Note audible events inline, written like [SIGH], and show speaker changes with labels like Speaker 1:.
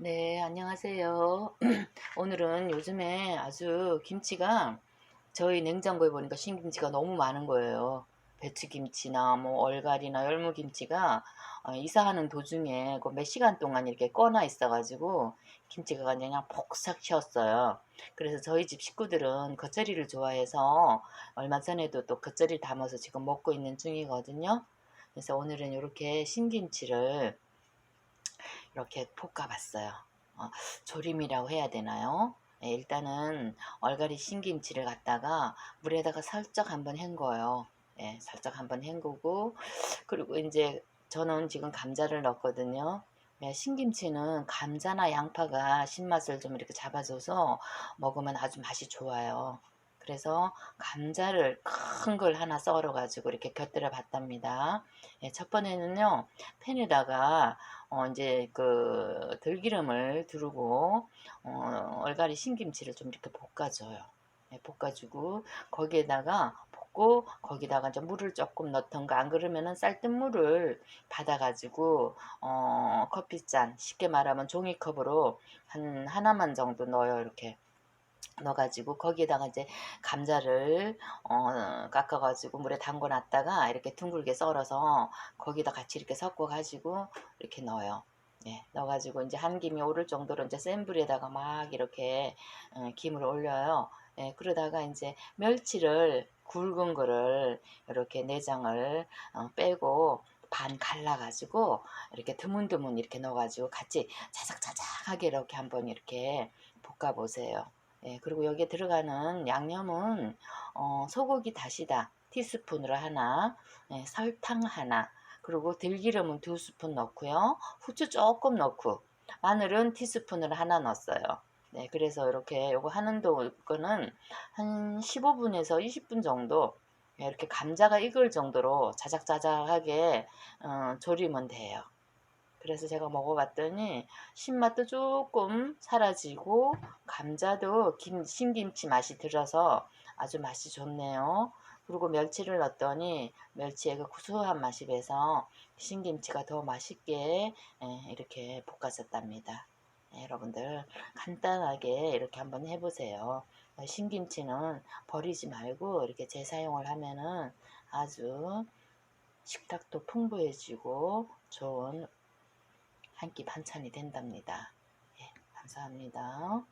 Speaker 1: 네, 안녕하세요. [CLEARS THROAT] 오늘은 요즘에 아주 김치가 저희 냉장고에 보니까 신김치가 너무 많은 거예요. 배추김치나 뭐 얼갈이나 열무김치가 어, 이사하는 도중에 그몇 시간 동안 이렇게 꺼놔 있어가지고 김치가 그냥 폭삭 쉬었어요. 그래서 저희 집 식구들은 겉절이를 좋아해서 얼마 전에도 또 겉절이 담아서 지금 먹고 있는 중이거든요. 그래서 오늘은 이렇게 신김치를 이렇게 볶아봤어요. 어, 조림이라고 해야 되나요? 예, 일단은 얼갈이 신김치를 갖다가 물에다가 살짝 한번 헹궈요. 예, 살짝 한번 헹구고 그리고 이제 저는 지금 감자를 넣었거든요. 예, 신김치는 감자나 양파가 신맛을 좀 이렇게 잡아줘서 먹으면 아주 맛이 좋아요. 그래서 감자를 큰 걸 하나 썰어 가지고 이렇게 곁들여 봤답니다. 예, 첫 번에는요 팬에다가 어 이제 그 들기름을 두르고 어 얼갈이 신김치를 좀 이렇게 볶아줘요. 예, 볶아주고 거기에다가 볶고 거기다가 이제 물을 조금 넣던가 안 그러면은 쌀뜨물을 받아가지고 어 커피잔 쉽게 말하면 종이컵으로 한 하나만 정도 넣어요 이렇게. 넣어가지고 거기에다가 이제 감자를 어, 깎아가지고 물에 담궈 놨다가 이렇게 둥글게 썰어서 거기다 같이 이렇게 섞어 가지고 이렇게 넣어요. 예, 넣어가지고 이제 한 김이 오를 정도로 이제 센 불에다가 막 이렇게 어, 김을 올려요. 예, 그러다가 이제 멸치를 굵은 거를 이렇게 내장을 어, 빼고 반 갈라가지고 이렇게 드문드문 이렇게 넣어가지고 같이 자작자작하게 이렇게 한번 이렇게 볶아 보세요. 예, 그리고 여기에 들어가는 양념은 어, 소고기 다시다 티스푼으로 하나, 예, 설탕 하나, 그리고 들기름은 두 스푼 넣고요. 후추 조금 넣고 마늘은 티스푼으로 하나 넣었어요. 네, 그래서 이렇게 요거 하는 거는 한 15분에서 20분 정도 예, 이렇게 감자가 익을 정도로 자작자작하게 어, 졸이면 돼요. 그래서 제가 먹어봤더니 신맛도 조금 사라지고 감자도 김, 신김치 맛이 들어서 아주 맛이 좋네요. 그리고 멸치를 넣었더니 멸치의 그 구수한 맛이 배서 신김치가 더 맛있게 예, 이렇게 볶아졌답니다. 예, 여러분들 간단하게 이렇게 한번 해보세요. 신김치는 버리지 말고 이렇게 재사용을 하면은 아주 식탁도 풍부해지고 좋은 한 끼 반찬이 된답니다. 예, 감사합니다.